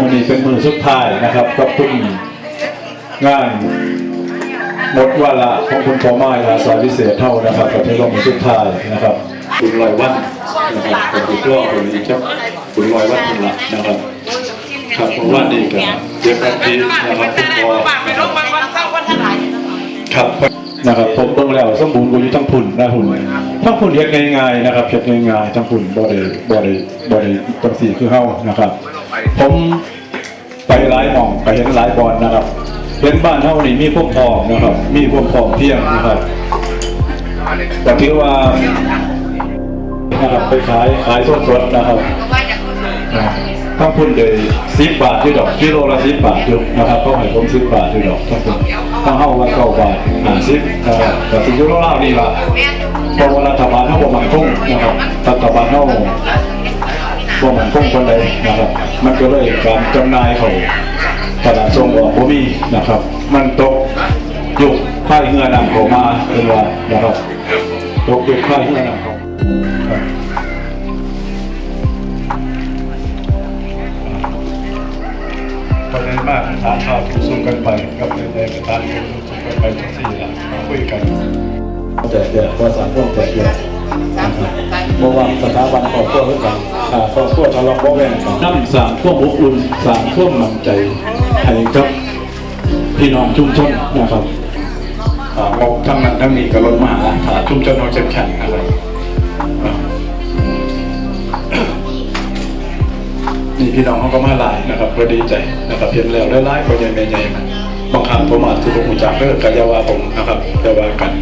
วันนี้เป็นมือสุดท้ายนะครับกับคุณงานหมดวาระของคุณพ่อไม้ลาสายพิเศษเท่านะครับกับที่ลงมือสุดท้ายนะครับ คุณลอยวันนะครับเป็นคุณพ่อคนนี้ครับคุณลอยวันคุณละนะครับครับผมว่าดีกันเดี๋ยวครับที่นะครับคุณพ่อครับ นะครับผมเบิ่งแล้วสมบูรณ์กว่าอยู่ทั้งพุ่นนะหุ่นทั้งพุ่นเฮ็ดง่ายๆนะครับเฮ็ดง่ายๆทั้งพุ่นบ่ได้บ่ได้บ่ได้จังซี่คือเฮานะครับ ผมไปหลายหม่องไปเห็นหลายบอลนะครับ เห็นบ้านเฮานี่มีพวกพร้อมนะครับ มีพวกพร้อมเพรียงนะครับแต่ถือว่านะครับไปขายขายสดๆนะครับ ทั้งพุ่นเลยสิบบาทอยู่ดอกกิโลละสิบบาทอยู่นะครับเขาให้ผมสิบบาทอยู่ดอกทั้งพุ่นทั้งเฮาว่าเก้าบาทห้าสิบนะครับแต่สิอยู่ราวๆนี่ล่ะเพราะว่ารัฐบาลเฮาบ่มันคงนะครับรัฐบาลเฮาพวกมันพุ่งคนใดนะครับ มันก็เลยการจำหน่ายเขาตลาดส่งออกบ่มีนะครับ มันตกยุคค่ายเงือนำเขามาเป็นว่านะครับตกยุคค่ายเงือนำเขา ประเด็นมากฐานข่าวถูกส่งกันไปกับในในฐานข่าวถูกส่งกันไปทั้งสี่ละมาคุยกันแต่เดี๋ยวภาษาพวกแต่เดี๋ยวเมื่อวานสถาบันครอบครัวเพื่อนกันอ่าครอบครัวทะเลาะเบาะแว้งกันนั่สร้างความอบอุ่นสร้างความมั่นใจให้กับพี่น้องชุมชนนะครับอ่างบทั้งนั้นทั้งนี้ก็ลดมาหาอ่าชุมชนเราเข้มแข็งนะครับ พี่น้องเขาก็มาหลายนะครับก็ดีใจนะครับเพียงแล้วได้หลายคนใหญ่ใหญ่มันบางครั้งผมอาจจะผมจากเลิกกับยาวาผมนะครับยาวากัน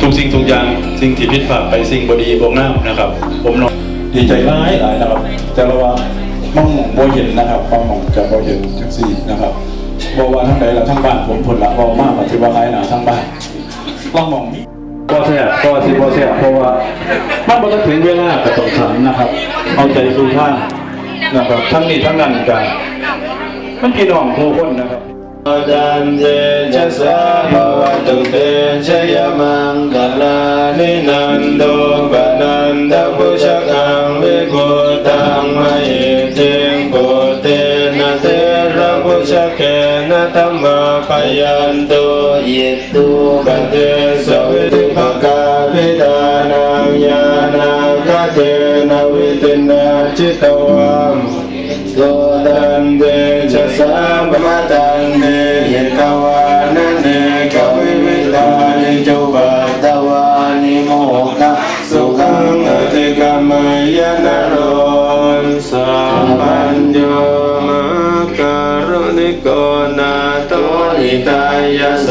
ทุกสิ่งทุกอย่างสิ่งที่ผิดพลาดไปสิ่งบดีบงน้ำนะครับ ผมน้องดีใจร้ายหลายนะครับแต่ละว่ามั่งโบเห็นนะครับบางหมองจะโบเห็นจังสี่นะครับบอกว่าทั้งใดละทั้งบ้านผมผลละบอกมากกว่าที่ว่าร้ายหนาทั้งบ้านบางมองมีก็แท้ก็สิบ่แท้เพราะว่ามันบ่ทันถึงเวลาก็ต้องฉันนะครับ เอาใจสู่ทาง นะครับทั้งนี้ทั้งนั้นกันมันพี่น้องผู้คนนะครับดันเตชะสะภาวะตุเตชยมังกลานินันโดปนันทพุชกังวิกุตังมะอิทิงปุเตนะเตระพุชเกนะธัมมาปยันตุยิตุปเตสวิติภกาพิดานังญา ตินาจิตวังโสตันเตชะสาปมาตันเตยตวานันเตกวิวิตานิจุปัตตวานิโมกะสุขังอติกามยนรนสัมปัญโยมาการุณิโกนาโตหิตายะส